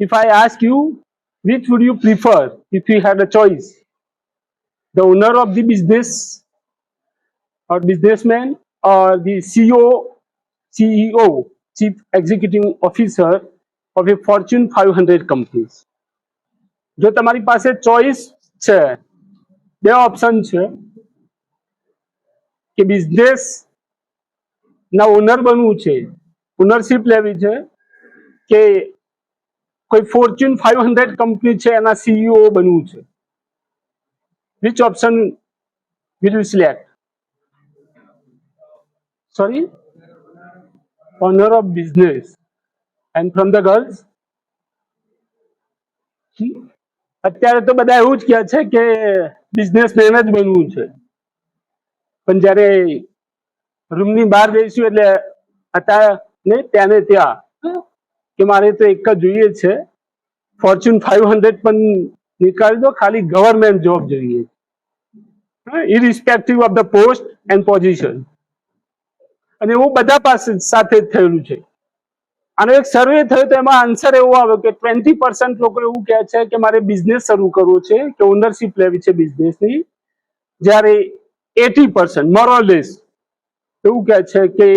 if I ask you, which would you prefer if you had a choice? The owner of the business or businessman or the CEO, CEO, Chief Executive Officer of a Fortune 500 companies? જો તમારી પાસે choice છે બે option છે કે business ના honour બનવું છે ઓનરશિપ લેવી છે કે કોઈ ફોર્ચ્યુન ફાઈવ હંડ્રેડ કંપની છે, એના સીઈઓ બનવું છે. Which option will you select sorry owner of business and from the girls અત્યારે તો બધા એવું જ કહે છે કે બિઝનેસમેન જ બનવું છે. પણ જ્યારે રૂમની બહાર જઈશું એટલે અત્યારે ને ત્યાં ત્યાં. કે મારે તો એક જ જોઈએ છે. ફોર્ચ્યુન ફાઈવ હંડ્રેડ પણ નીકાળી દો, ખાલી ગવર્મેન્ટ જોબ જોઈએ irrespective of the post and position અને એવું બધા પાસે સાથે જ થયેલું છે. આનો એક સર્વે થયો તો એમાં આન્સર એવો આવ્યો કે ટ્વેન્ટી પર્સન્ટ લોકો એવું કહે છે કે મારે બિઝનેસ શરૂ કરવો છે, કે ઓનરશીપ લેવી છે બિઝનેસની જ્યારે એટી પર્સન્ટ મોરોલેસ એવું કહે છે કે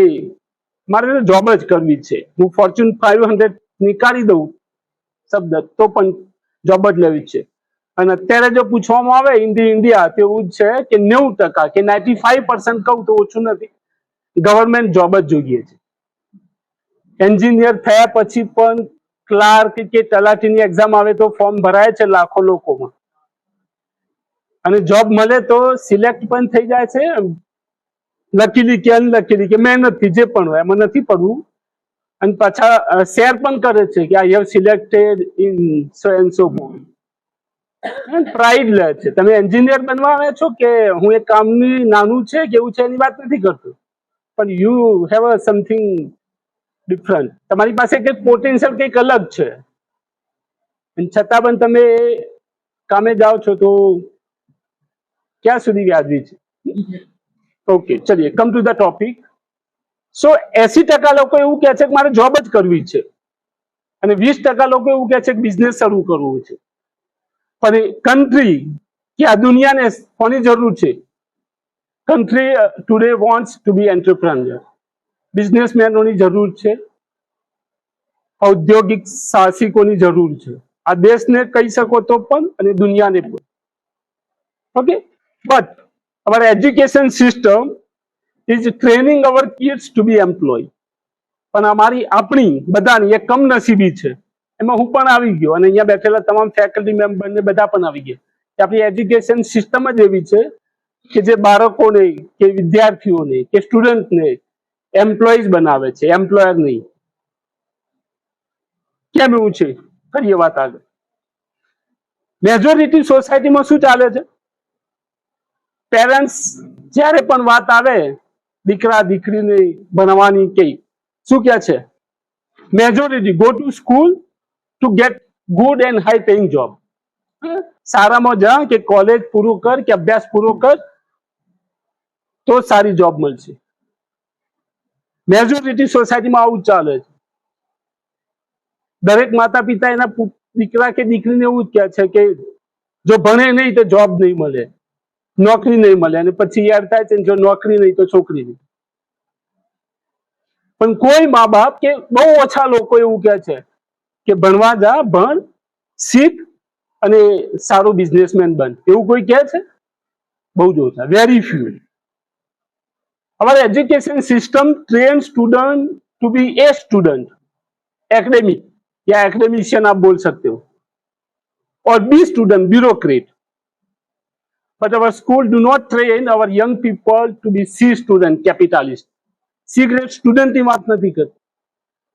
મારે જોબ જ કરવી છે. હું ફોર્ચ્યુન ફાઈવ હંડ્રેડ નીકાળી દઉં શબ્દ તો પણ જોબ જ લેવી છે. અને અત્યારે જો પૂછવામાં આવે ઇન ધી ઇન્ડિયા તેવું જ છે કે નેવું ટકા કે નાઇન્ટી ફાઈવ પર્સન્ટ કહું તો ઓછું નથી. ગવર્મેન્ટ જોબ જ જોઈએ છે. એન્જિનિયર થયા પછી પણ ક્લાર્ક કે તલાટીની એક્ઝામ આવે તો ફોર્મ ભરાય છે લાખો લોકોમાં. અને જોબ મળે તો સિલેક્ટ પણ થઈ જાય છે. લકીલી કે અનલકીલી કે મહેનતથી જે પણ હોય, એમાં નથી પડવું. અને પાછા શેર પણ કરે છે કે I have selected in so and so pride લે છે. તમે એન્જિનિયર બનવા આવે છો કે હું એ કામની નાનું છે કે એવું છે એની વાત નથી કરતો? પણ you have a something different. તમારી પાસે કંઈક પોટેન્શિયલ કંઈક અલગ છે. અને છતાં પણ તમે કામે જાઓ છો તો ક્યાં સુધી વ્યાજબી છે? Okay ચલીએ. Come to the topic so એસી ટકા લોકો એવું કહે છે કે મારે જોબ જ કરવી છે. અને વીસ ટકા લોકો એવું કહે છે કે બિઝનેસ શરૂ કરવું છે. પણ કન્ટ્રી કે આ દુનિયાને કોની જરૂર છે? Country today wants to be entrepreneur બિઝનેસમેનોની જરૂર છે. ઔદ્યોગિક સાહસિકોની જરૂર છે. આ દેશને કહી શકો તો પણ અને દુનિયાને પણ. Okay but our education system is training our kids to be employee પણ અમારી આપણી બધાની એક કમનસીબી છે. એમાં હું પણ આવી ગયો અને અહીંયા બેઠેલા તમામ ફેકલ્ટી મેમ્બર ને બધા પણ આવી ગયા. કે આપણી એજ્યુકેશન સિસ્ટમ જ એવી છે કે જે બાળકોને, કે વિદ્યાર્થીઓને, કે સ્ટુડન્ટને એમ્પ્લોઈઝ બનાવે છે. એમ્પ્લોયર નહીં. કેમ એવું છે? કરીએ વાત આગળ. મેજોરિટી સોસાયટીમાં શું ચાલે છે? પેરેન્ટ્સ જ્યારે પણ વાત આવે, દીકરા, દીકરીને ભણવાની કે શું કહે છે? Majority go to school to get good and high paying job સારામાં જા કે કોલેજ પૂરું કર, કે અભ્યાસ પૂરો કર, તો સારી જોબ મળશે. મેજોરિટી સોસાયટીમાં આવું જ ચાલે છે. દરેક માતા પિતા એના દીકરા કે દીકરીને એવું જ કહે છે કે જો ભણે નહીં તો જોબ નહીં મળે. નોકરી નહીં મળે અને પછી યાર થાય છે ને જો નોકરી નહીં તો છોકરી નહીં પણ કોઈ મા બાપ કે બહુ ઓછા લોકો એવું કહે છે કે ભણવા જા ભણ શીખ અને સારું બિઝનેસમેન બન એવું કોઈ કહે છે બહુ જ ઓછા વેરી ફ્યુ हमारा education system train student to be a student academic या एकेडमिशियन आप बोल सकते हो और B student bureaucrat but our school do not train our young people to be C student, capitalist. C grade student ની વાત નથી કરતી.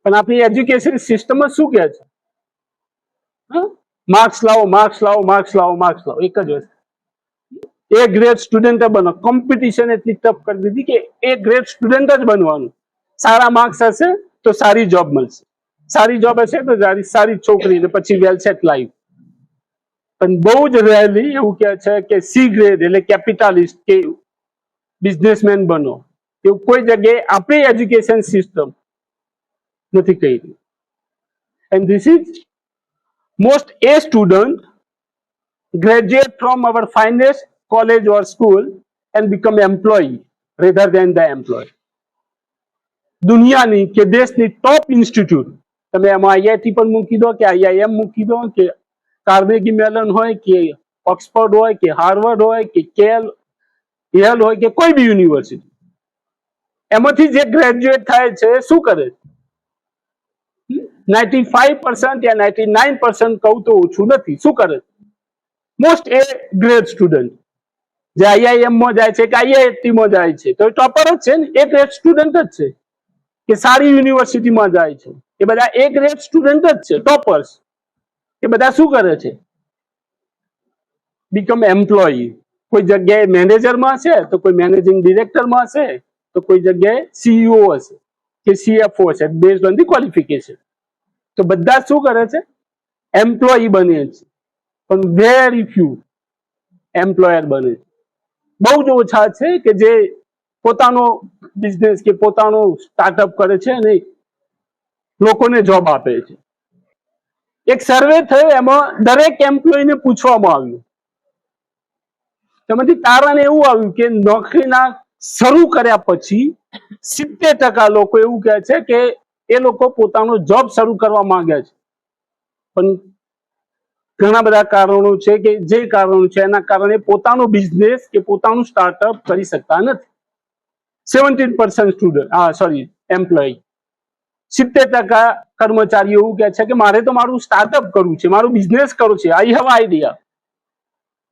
પણ આપણી એજ્યુકેશન સિસ્ટમ શું કહે છે? માર્ક્સ લાવો માર્ક્સ લાવો માર્ક્સ લાવો માર્ક્સ લાવો. એક જ વસ્તુ. એ ગ્રેડ સ્ટુડન્ટ બનો. કોમ્પિટિશન એટલી ટફ કરી દીધી કે એ ગ્રેડ સ્ટુડન્ટ જ બનવાનું. સારા માર્ક્સ હશે તો સારી જોબ મળશે. સારી જોબ હશે તો સારી સારી છોકરી ને પછી વેલ સેટ લાઈફ પણ બહુ જ રેલી એવું કહે છે કે સી ગ્રેડ એટલે કેપિટાલિસ્ટ કે બિઝનેસમેન બનો. એવું કોઈ જગ્યાએ આપણી એજ્યુકેશન સિસ્ટમ નથી કહી and this is most A student graduate from our finest college or school and become employee rather than the employee. દુનિયાની કે દેશની ટોપ ઇન્સ્ટિટ્યૂટ તમે એમાં આઈઆઈટી પણ મૂકી દો કે આઈઆઈએમ મૂકી દો કે કાર્નેગી મેલન હોય કે ઓક્સફર્ડ હોય કે હાર્વર્ડ હોય કે કેલ, યેલ હોય કે કોઈ બી યુનિવર્સિટી. એમાંથી જે ગ્રેજ્યુએટ થાય છે શું કરે નાઇન્ટી ફાઈવ પર્સન્ટ યા નાઇન્ટી નાઇન પર્સન્ટ કહું તો ઓછું નથી. શું કરે મોસ્ટ એ ગ્રેડ સ્ટુડન્ટ. જે આઈઆઈએમમાં જાય છે કે આઈઆઈટી માં જાય છે. તો ટોપર જ છે ને? એ ગ્રેડ સ્ટુડન્ટ જ છે. કે સારી યુનિવર્સિટીમાં જાય છે. એ બધા એ ગ્રેડ સ્ટુડન્ટ જ છે. ટોપર્સ. એ બધા શું કરે છે? બીકમ એમ્પ્લોયી કોઈ જગ્યાએ મેનેજરમાં હશે, તો કોઈ મેનેજિંગ ડિરેક્ટરમાં હશે, તો કોઈ જગ્યાએ સીઈઓ હશે કે સીએફઓ હશે બેઝડ ઓન ધી ક્વોલિફિકેશન તો બધા શું કરે છે? એમ્પ્લોયી બને છે. પણ વેરી ફ્યુ એમ્પ્લોયર બને છે. બહુ જ ઓછા છે કે જે પોતાનો બિઝનેસ કે પોતાનો સ્ટાર્ટઅપ કરે છે અને લોકોને જોબ આપે છે. એક સર્વે થયો, એમાં દરેક એમ્પ્લોયીને પૂછવામાં આવ્યું. તેમાંથી તારણ એવું આવ્યું કે નોકરીના શરૂ કર્યા પછી સિત્તેર ટકા લોકો એવું કહે છે કે એ લોકો પોતાનો જોબ શરૂ કરવા માંગે છે. પણ ઘણા બધા કારણો છે કે જે કારણો છે, એના કારણે પોતાનો બિઝનેસ કે પોતાનું સ્ટાર્ટઅપ કરી શકતા નથી. સેવન્ટીન પર્સન્ટ સ્ટુડન્ટ હા સોરી એમ્પ્લોય સિત્તેર ટકા કર્મચારીઓ એવું કહે છે કે મારે તો મારું સ્ટાર્ટઅપ કરવું છે, મારું બિઝનેસ કરવું છે. આઈ હેવ આઈડિયા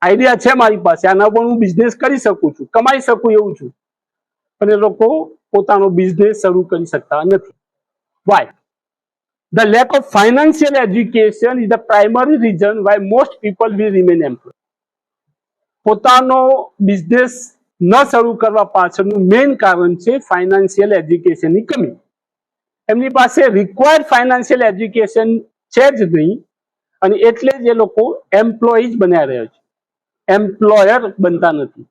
આઈડિયા છે મારી પાસે. આના પણ હું બિઝનેસ કરી શકું છું, કમાઈ શકું એવું છું. પણ એ લોકો પોતાનો બિઝનેસ શરૂ કરી શકતા નથી. Why the lack of financial education is the primary reason why most people will remain employee પોતાનો બિઝનેસ ન શરૂ કરવા પાછળનું મેઇન કારણ છે ફાઇનાન્શિયલ એજ્યુકેશનની કમી. એમની પાસે રિક્વાયર્ડ ફાઇનાન્શિયલ એજ્યુકેશન છે જ નહીં, અને એટલે જ એ લોકો એમ્પ્લોઈઝ બન્યા રહ્યા છે. એમ્પ્લોયર બનતા નથી.